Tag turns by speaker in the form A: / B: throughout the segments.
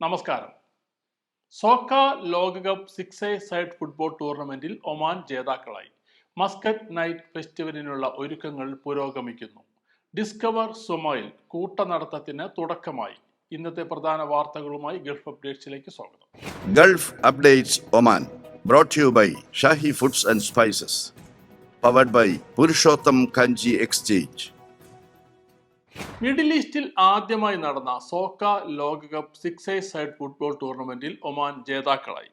A: നമസ്കാരം. സോക്ക ലോകകപ്പ് six a side football ടൂർണമെന്റിൽ ഒമാൻ ജേതാക്കളായി. മസ്കറ്റ് നൈറ്റ് ഫെസ്റ്റിവലിനുള്ള ഒരുക്കങ്ങൾ പുരോഗമിക്കുന്നു. ഡിസ്കവർ സുമോയിൽ കൂട്ടനടത്തത്തിന് തുടക്കമായി. ഇന്നത്തെ പ്രധാന വാർത്തകളുമായി ഗൾഫ് അപ്ഡേറ്റ്സിലേക്ക് സ്വാഗതം.
B: Gulf updates Oman brought you by Shahi foods and spices powered by Purushottam Kanji exchange
A: middle ഈസ്റ്റിൽ ആദ്യമായി നടന്ന സോക്ക ലോകകപ്പ് സിക്സ് എ സൈഡ് ഫുട്ബോൾ ടൂർണമെന്റിൽ ഒമാൻ ജേതാക്കളായി.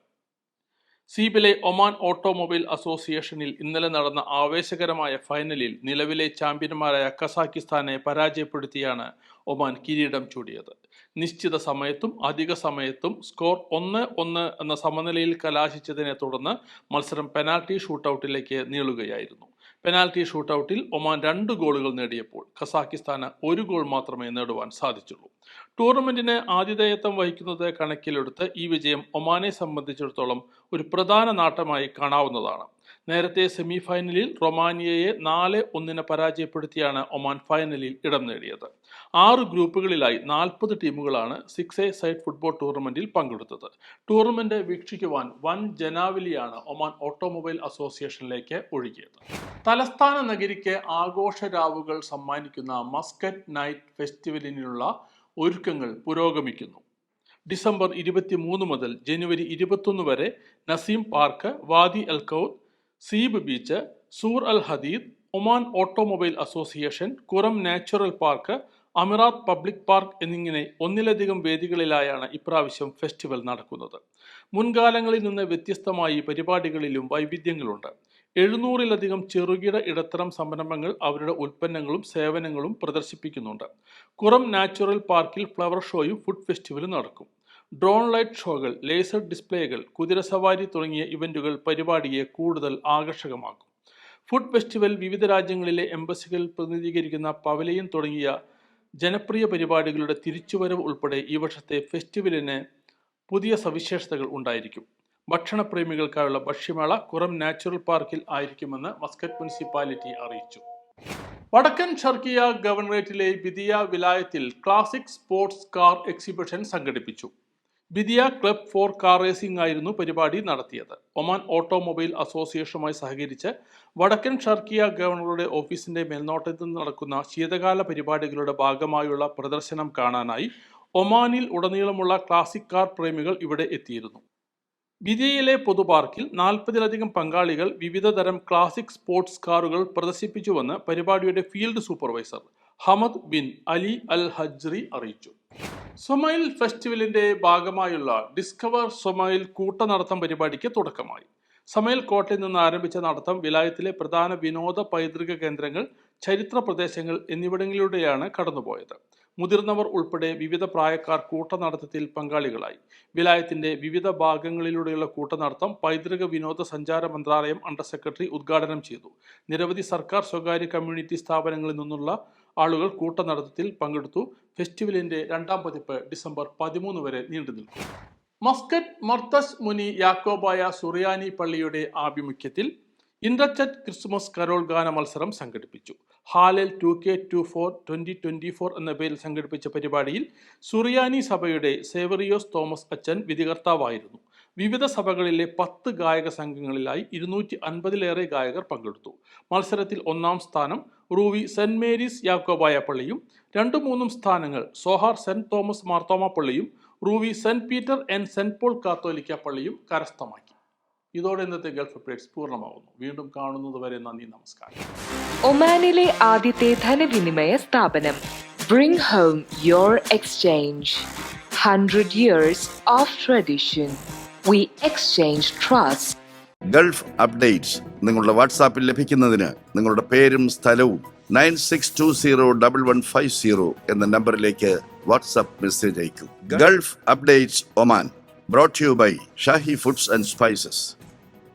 A: സീബിലെ ഒമാൻ ഓട്ടോമൊബൈൽ അസോസിയേഷനിൽ ഇന്നലെ നടന്ന ആവേശകരമായ ഫൈനലിൽ നിലവിലെ ചാമ്പ്യന്മാരായ കസാക്കിസ്ഥാനെ പരാജയപ്പെടുത്തിയാണ് ഒമാൻ കിരീടം ചൂടിയത്. നിശ്ചിത സമയത്തും അധിക സമയത്തും സ്കോർ ഒന്ന് ഒന്ന് എന്ന സമനിലയിൽ കലാശിച്ചതിനെ തുടർന്ന് മത്സരം പെനാൽറ്റി ഷൂട്ടൌട്ടിലേക്ക് നീളുകയായിരുന്നു. പെനാൽറ്റി ഷൂട്ടൌട്ടിൽ ഒമാൻ രണ്ട് ഗോളുകൾ നേടിയപ്പോൾ ഖസാക്കിസ്ഥാന് ഒരു ഗോൾ മാത്രമേ നേടുവാൻ സാധിച്ചുള്ളൂ. ടൂർണമെന്റിന് ആതിഥേയത്വം വഹിക്കുന്നത് കണക്കിലെടുത്ത് ഈ വിജയം ഒമാനെ സംബന്ധിച്ചിടത്തോളം ഒരു പ്രധാന നാട്ടമായി കാണാവുന്നതാണ്. നേരത്തെ സെമി ഫൈനലിൽ റൊമാനിയയെ നാല് ഒന്നിന് പരാജയപ്പെടുത്തിയാണ് ഒമാൻ ഫൈനലിൽ ഇടം നേടിയത്. ആറ് ഗ്രൂപ്പുകളിലായി നാൽപ്പത് ടീമുകളാണ് സിക്സ് എ സൈഡ് ഫുട്ബോൾ ടൂർണമെന്റിൽ പങ്കെടുത്തത്. ടൂർണമെന്റ് വീക്ഷിക്കുവാൻ വൻ ജനാവലിയാണ് ഒമാൻ ഓട്ടോമൊബൈൽ അസോസിയേഷനിലേക്ക് ഒഴുകിയത്. തലസ്ഥാന നഗരിക്ക് ആഘോഷരാവുകൾ സമ്മാനിക്കുന്ന മസ്കറ്റ് നൈറ്റ് ഫെസ്റ്റിവലിനുള്ള ഒരുക്കങ്ങൾ പുരോഗമിക്കുന്നു. ഡിസംബർ ഇരുപത്തി മൂന്ന് മുതൽ ജനുവരി ഇരുപത്തൊന്ന് വരെ Naseem park Wadi Al Khoud Seeb beach Sur Al Hadid Oman automobile association Qurum natural park Amerat public park എന്നിങ്ങനെ ഒന്നിലധികം വേദികളിലായാണ് ഇപ്രാവശ്യം ഫെസ്റ്റിവൽ നടക്കുന്നത്. മുൻകാലങ്ങളിൽ നിന്ന് വ്യത്യസ്തമായി പരിപാടികളിലും വൈവിധ്യങ്ങളുണ്ട്. എഴുന്നൂറിലധികം ചെറുകിട ഇടത്തരം സംരംഭങ്ങൾ അവരുടെ ഉൽപ്പന്നങ്ങളും സേവനങ്ങളും പ്രദർശിപ്പിക്കുന്നുണ്ട്. കുറം നാച്ചുറൽ പാർക്കിൽ ഫ്ലവർ ഷോയും ഫുഡ് ഫെസ്റ്റിവലും നടക്കും. ഡ്രോൺ ലൈറ്റ് ഷോകൾ ലേസർ ഡിസ്പ്ലേകൾ കുതിരസവാരി തുടങ്ങിയ ഇവന്റുകൾ പരിപാടിയെ കൂടുതൽ ആകർഷകമാക്കും. ഫുഡ് ഫെസ്റ്റിവൽ വിവിധ രാജ്യങ്ങളിലെ എംബസികൾ പ്രതിനിധീകരിക്കുന്ന പവലിയൻ തുടങ്ങിയ ജനപ്രിയ പരിപാടികളുടെ തിരിച്ചുവരവ് ഉൾപ്പെടെ ഈ വർഷത്തെ ഫെസ്റ്റിവലിന് പുതിയ സവിശേഷതകൾ ഉണ്ടായിരിക്കും. ഭക്ഷണപ്രേമികൾക്കായുള്ള ഭക്ഷ്യമേള കുറം നാച്ചുറൽ പാർക്കിൽ ആയിരിക്കുമെന്ന് മസ്കറ്റ് മുനിസിപ്പാലിറ്റി അറിയിച്ചു. വടക്കൻ ഷർക്കിയ ഗവർണറേറ്റിലെ ബിദിയ വിലായത്തിൽ ക്ലാസിക് സ്പോർട്സ് കാർ എക്സിബിഷൻ സംഘടിപ്പിച്ചു. Bidiya club for car racing ആയിരുന്നു പരിപാടി നടത്തിയത്. ഒമാൻ ഓട്ടോമൊബൈൽ അസോസിയേഷനുമായി സഹകരിച്ച് വടക്കൻ ഷർക്കിയ ഗവർണറുടെ ഓഫീസിന്റെ മേൽനോട്ടത്തിൽ നടക്കുന്ന ശീതകാല പരിപാടികളുടെ ഭാഗമായുള്ള പ്രദർശനം കാണാനായി ഒമാനിൽ ഉടനീളമുള്ള ക്ലാസിക് കാർ പ്രേമികൾ ഇവിടെ എത്തിയിരുന്നു. ബിദിയയിലെ പൊതുപാർക്കിൽ നാൽപ്പതിലധികം പങ്കാളികൾ വിവിധ തരം ക്ലാസിക് സ്പോർട്സ് കാറുകൾ പ്രദർശിപ്പിച്ചുവെന്ന് പരിപാടിയുടെ field supervisor Hamad bin Ali Al Hajri അറിയിച്ചു. സൊമൈൽ ഫെസ്റ്റിവലിന്റെ ഭാഗമായുള്ള ഡിസ്കവർ സൊമൈൽ കൂട്ട നടത്തം പരിപാടിക്ക് തുടക്കമായി. സമയൽ കോട്ടയിൽ നിന്ന് ആരംഭിച്ച നടത്തം വിലായത്തിലെ പ്രധാന വിനോദ പൈതൃക കേന്ദ്രങ്ങൾ ചരിത്ര പ്രദേശങ്ങൾ എന്നിവിടങ്ങളിലൂടെയാണ് കടന്നുപോയത്. മുതിർന്നവർ ഉൾപ്പെടെ വിവിധ പ്രായക്കാർ കൂട്ടനടത്തത്തിൽ പങ്കാളികളായി. വിലായത്തിന്റെ വിവിധ ഭാഗങ്ങളിലൂടെയുള്ള കൂട്ടനടത്തം പൈതൃക വിനോദ സഞ്ചാര മന്ത്രാലയം അണ്ടർ സെക്രട്ടറി ഉദ്ഘാടനം ചെയ്തു. നിരവധി സർക്കാർ സ്വകാര്യ കമ്മ്യൂണിറ്റി സ്ഥാപനങ്ങളിൽ നിന്നുള്ള ആളുകൾ കൂട്ടനടത്തത്തിൽ പങ്കെടുത്തു. ഫെസ്റ്റിവലിന്റെ രണ്ടാം പതിപ്പ് ഡിസംബർ പതിമൂന്ന് വരെ നീണ്ടു നിൽക്കും. മസ്കറ്റ് മർത്തസ് മുനി യാക്കോബായ സുറിയാനി പള്ളിയുടെ ആഭിമുഖ്യത്തിൽ ഇൻഡച്ചറ്റ് ക്രിസ്മസ് കരോൾ ഗാന മത്സരം സംഘടിപ്പിച്ചു. Halal two K two four twenty twenty four എന്ന പേരിൽ സംഘടിപ്പിച്ച പരിപാടിയിൽ സുറിയാനി സഭയുടെ സേവറിയോസ് തോമസ് അച്ഛൻ വിധികർത്താവായിരുന്നു. വിവിധ സഭകളിലെ പത്ത് ഗായക സംഘങ്ങളിലായി ഇരുന്നൂറ്റി അൻപതിലേറെ ഗായകർ പങ്കെടുത്തു. മത്സരത്തിൽ ഒന്നാം സ്ഥാനം റൂവി സെന്റ് മേരീസ് യാക്കോബായ പള്ളിയും രണ്ടു മൂന്നും സ്ഥാനങ്ങൾ സോഹാർ സെന്റ് തോമസ് മാർത്തോമ പള്ളിയും Ruwi Saint Peter and Saint Paul കാത്തോലിക്ക പള്ളിയും കരസ്ഥമാക്കി. ഇതോടെ ഇന്നത്തെ ഗൾഫ് അപ്ഡേറ്റ്സ് പൂർണമാകുന്നു വീണ്ടും കാണുന്നത് വരെ നന്ദി നമസ്കാരം.
C: ഒമാനിലെ ആദ്യത്തെ ധനവിനിമയ സ്ഥാപനം bring home your exchange hundred years of tradition we exchange trust
B: Gulf updates നിങ്ങളുടെ വാട്സാപ്പിൽ ലഭിക്കുന്നതിന് നിങ്ങളുടെ പേരും സ്ഥലവും nine six two zero double one five zero എന്ന നമ്പറിലേക്ക് വാട്സാപ്പ് മെസ്സേജ് അയക്കും. Gulf updates Oman brought you by Shahi foods and spices